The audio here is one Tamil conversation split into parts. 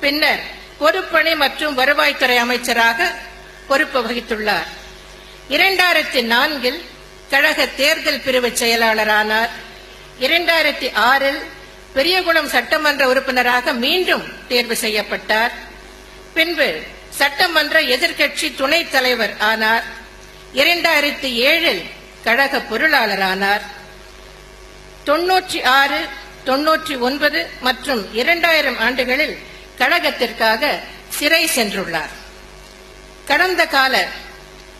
பின்னர் பொதுப்பணி மற்றும் வருவாய்த்துறை அமைச்சராக பொறுப்பு வகித்துள்ளார். இரண்டாயிரத்தி நான்கில் கழக தேர்தல் பிரிவு செயலாளரானார். இரண்டாயிரத்தி ஆறில் பெரியகுளம் சட்டமன்ற உறுப்பினராக மீண்டும் தேர்வு செய்யப்பட்டார். பின்பு சட்டமன்ற எதிர்க்கட்சி துணைத் தலைவர் ஆனார். இரண்டாயிரத்தி ஏழில் கழக பொருளாளரானார். தொன்னூற்றி ஆறு தொன்னூற்றி ஒன்பது மற்றும் இரண்டாயிரம் ஆண்டுகளில் கழகத்திற்காக சிறை சென்றுள்ளார். கடந்த கால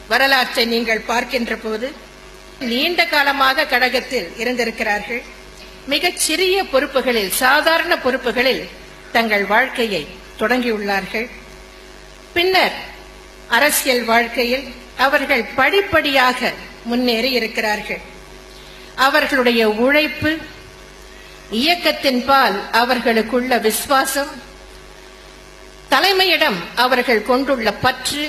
வரலாற்றை நீங்கள் பார்க்கின்ற போது நீண்ட காலமாக கழகத்தில் இருந்திருக்கிறார்கள். மிகச் சிறிய பொறுப்புகளில் சாதாரண பொறுப்புகளில் தங்கள் வாழ்க்கையை தொடங்கியுள்ளார்கள். பின்னர் அரசியல் வாழ்க்கையில் அவர்கள் படிப்படியாக முன்னேறி இருக்கிறார்கள். அவர்களுடைய உழைப்பு இயக்கத்தின் பால் அவர்களுக்குள்ள விசுவாசம் தலைமையிடம் அவர்கள் கொண்டுள்ள பற்று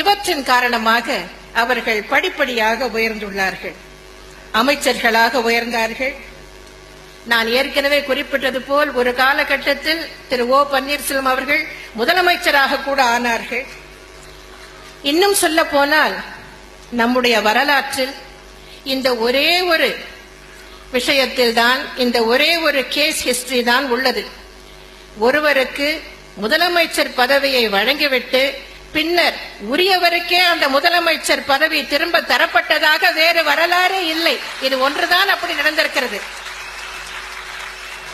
இவற்றின் காரணமாக அவர்கள் படிப்படியாக உயர்ந்துள்ளார்கள். அமைச்சர்களாக உயர்ந்தார்கள். நான் ஏற்கனவே குறிப்பிட்டது போல் ஒரு காலகட்டத்தில் திரு ஓ பன்னீர்செல்வம் அவர்கள் முதலமைச்சராக கூட ஆனார்கள். இன்னும் சொல்ல போனால் நம்முடைய வரலாற்றில் இந்த ஒரே ஒரு விஷயத்தில் தான் இந்த ஒரே ஒரு கேஸ் ஹிஸ்டரி தான் உள்ளது. ஒருவருக்கு முதலமைச்சர் பதவியை வழங்கிவிட்டு பின்னர் உரியவருக்கே அந்த முதலமைச்சர் பதவி திரும்ப தரப்பட்டதாக வேறு வரலாறே இல்லை. இது ஒன்றுதான் அப்படி நடந்திருக்கிறது.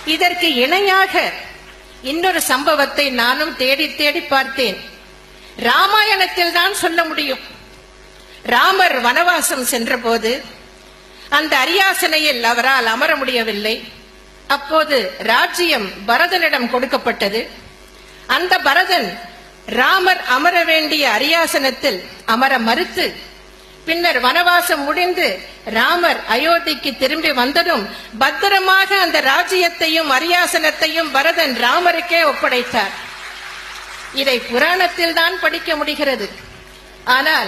இதற்கு இணையாக இன்னொரு சம்பவத்தை நானும் தேடி தேடி பார்த்தேன். ராமாயணத்தில் தான் சொல்ல முடியும். ராமர் வனவாசம் சென்றபோது அந்த அரியாசனையில் அவரால் அமர முடியவில்லை. அப்போது ராஜ்யம் பரதனிடம் கொடுக்கப்பட்டது. அந்த பரதன் ராமர் அமர வேண்டிய அரியாசனத்தில் அமர மறுத்து பின்னர் வனவாசம் முடிந்து ராமர் அயோத்திக்கு திரும்பி வந்ததும் பத்திரமாக அந்த ராஜ்யத்தையும் அரியாசனத்தையும் பரதன் ராமருக்கே ஒப்படைத்தார். இதை புராணத்தில் தான் படிக்க முடிகிறது. ஆனால்